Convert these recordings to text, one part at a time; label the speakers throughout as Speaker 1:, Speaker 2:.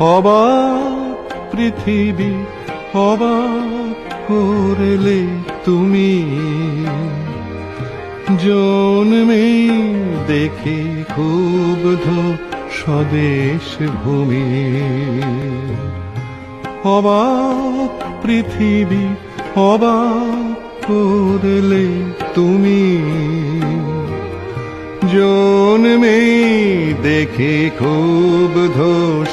Speaker 1: অবাক পৃথিবী অবাক করলে তুমি। জন্মে দেখে ক্ষুব্ধ স্বদেশ ভূমি। অবাক পৃথিবী অবাক করলে তুমি। জন্মে দেখে ক্ষুব্ধ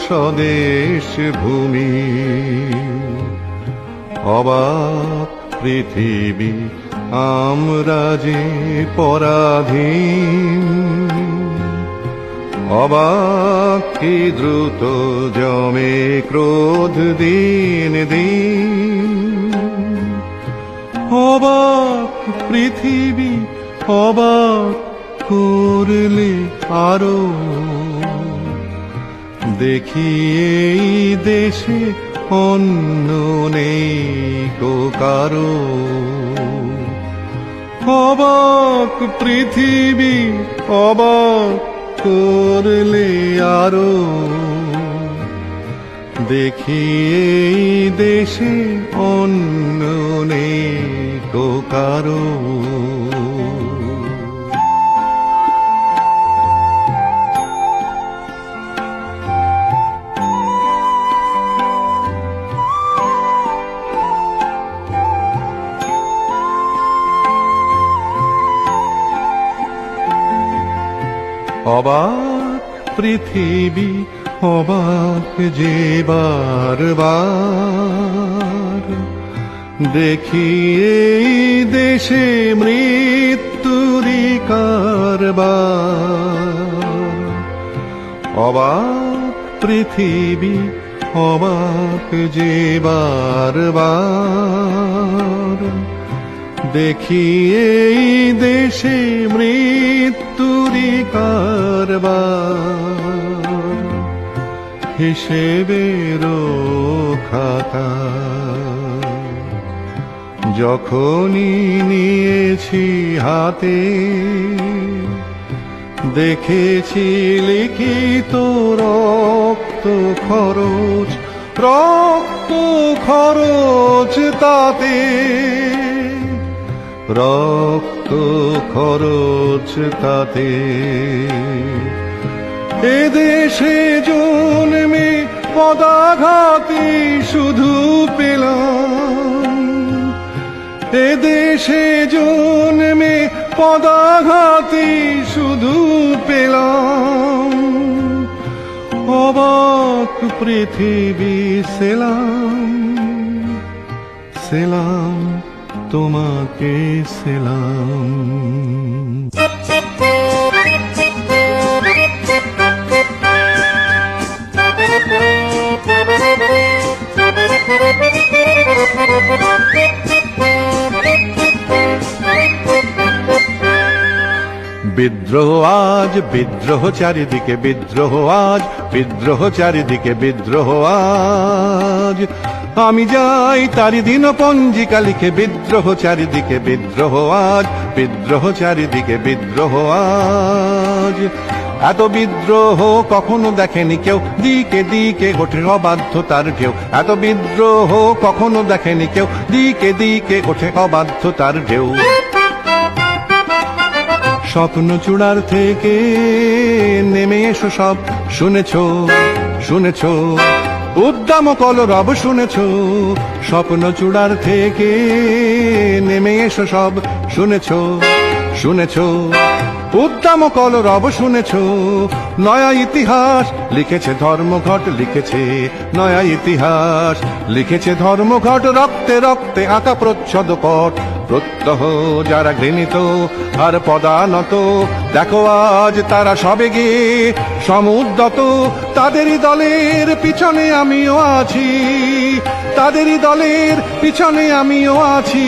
Speaker 1: স্বদেশ ভূমি। অবাক পৃথিবী, আমরা যে পরাধীন। অবাক কি দ্রুত জমে ক্রোধ দিন দিন। অবাক পৃথিবী, অবাক করলে আরও। দেখি এই দেশে অন্য নেই কারও। অবাক পৃথিবী অবাক করলে আরও। দেখি এই দেশে অন্য নেই কারও। অবাক পৃথিবী, অবাক যে বারবার দেখি এই দেশে মৃত্যুরি কারবার। অবাক পৃথিবী, অবাক যে বারবার দেখি এই দেশে মৃত্যুরি কারবার। হিসেবের খাতা যখনই নিয়েছি হাতে, দেখেছি লিখিত রক্ত খরচ রক্ত খরচ তাতে রক্ত খরচ তাতে। এদেশে জন্মে পদাঘাতে শুধু পেলাম। এদেশে জন্মে পদাঘাতে শুধু পেলাম। অবাক পৃথিবী সেলাম সেলাম। তোমাকে সেলাম বিদ্রোহ আজ বিদ্রোহ চারিদিকে বিদ্রোহ আজ বিদ্রোহ চারিদিকে বিদ্রোহ আজ আমি যাই তারি দিন পঞ্জিকা লিখে, বিদ্রোহ চারিদিকে বিদ্রোহ আজ, বিদ্রোহ চারিদিকে বিদ্রোহ আজ। এত বিদ্রোহ কখনো দেখেনি কেউ, দিকে দিকে ওঠে অবাধ্যতার ঢেউ। এত বিদ্রোহ কখনো দেখেনি কেউ, দিকে দিকে ওঠে অবাধ্যতার ঢেউ। স্বপ্ন চূড়ার থেকে নেমে এসো সব, শুনেছ শুনেছ। উদ্দাম কলরব শুনেছ স্বপ্ন চূড়ার থেকে নেমে এসো সব শুনেছ শুনেছ। উদ্দাম কলরব শুনেছ। নয়া ইতিহাস লিখেছে ধর্মঘট, লিখেছে নয়া ইতিহাস, লিখেছে ধর্মঘট, রক্তে রক্তে আঁকা প্রচ্ছদ পট। প্রত্যহ যারা ঘৃণিত আর পদানত, দেখো আজ তারা সবে গিয়ে সমুদ্রত। তাদেরই দলের পিছনে আমিও আছি, তাদেরই দলের পিছনে আমিও আছি।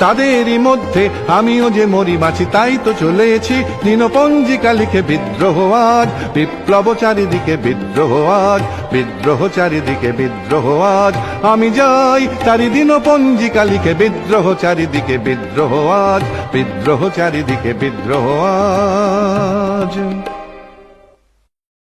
Speaker 1: তাদেরই মধ্যে আমিও যে মরি বাঁচি তাই তো চলেছি। দিনপঞ্জিকা লিখে বিদ্রোহ আজ, বিপ্লব চারিদিকে বিদ্রোহ আজ, বিদ্রোহ চারিদিকে বিদ্রোহ আজ। আমি যাই, তারি দিনপঞ্জিকা লিখে বিদ্রোহ চারিদিকে বিদ্রোহ আজ, বিদ্রোহ চারিদিকে বিদ্রোহ আজ।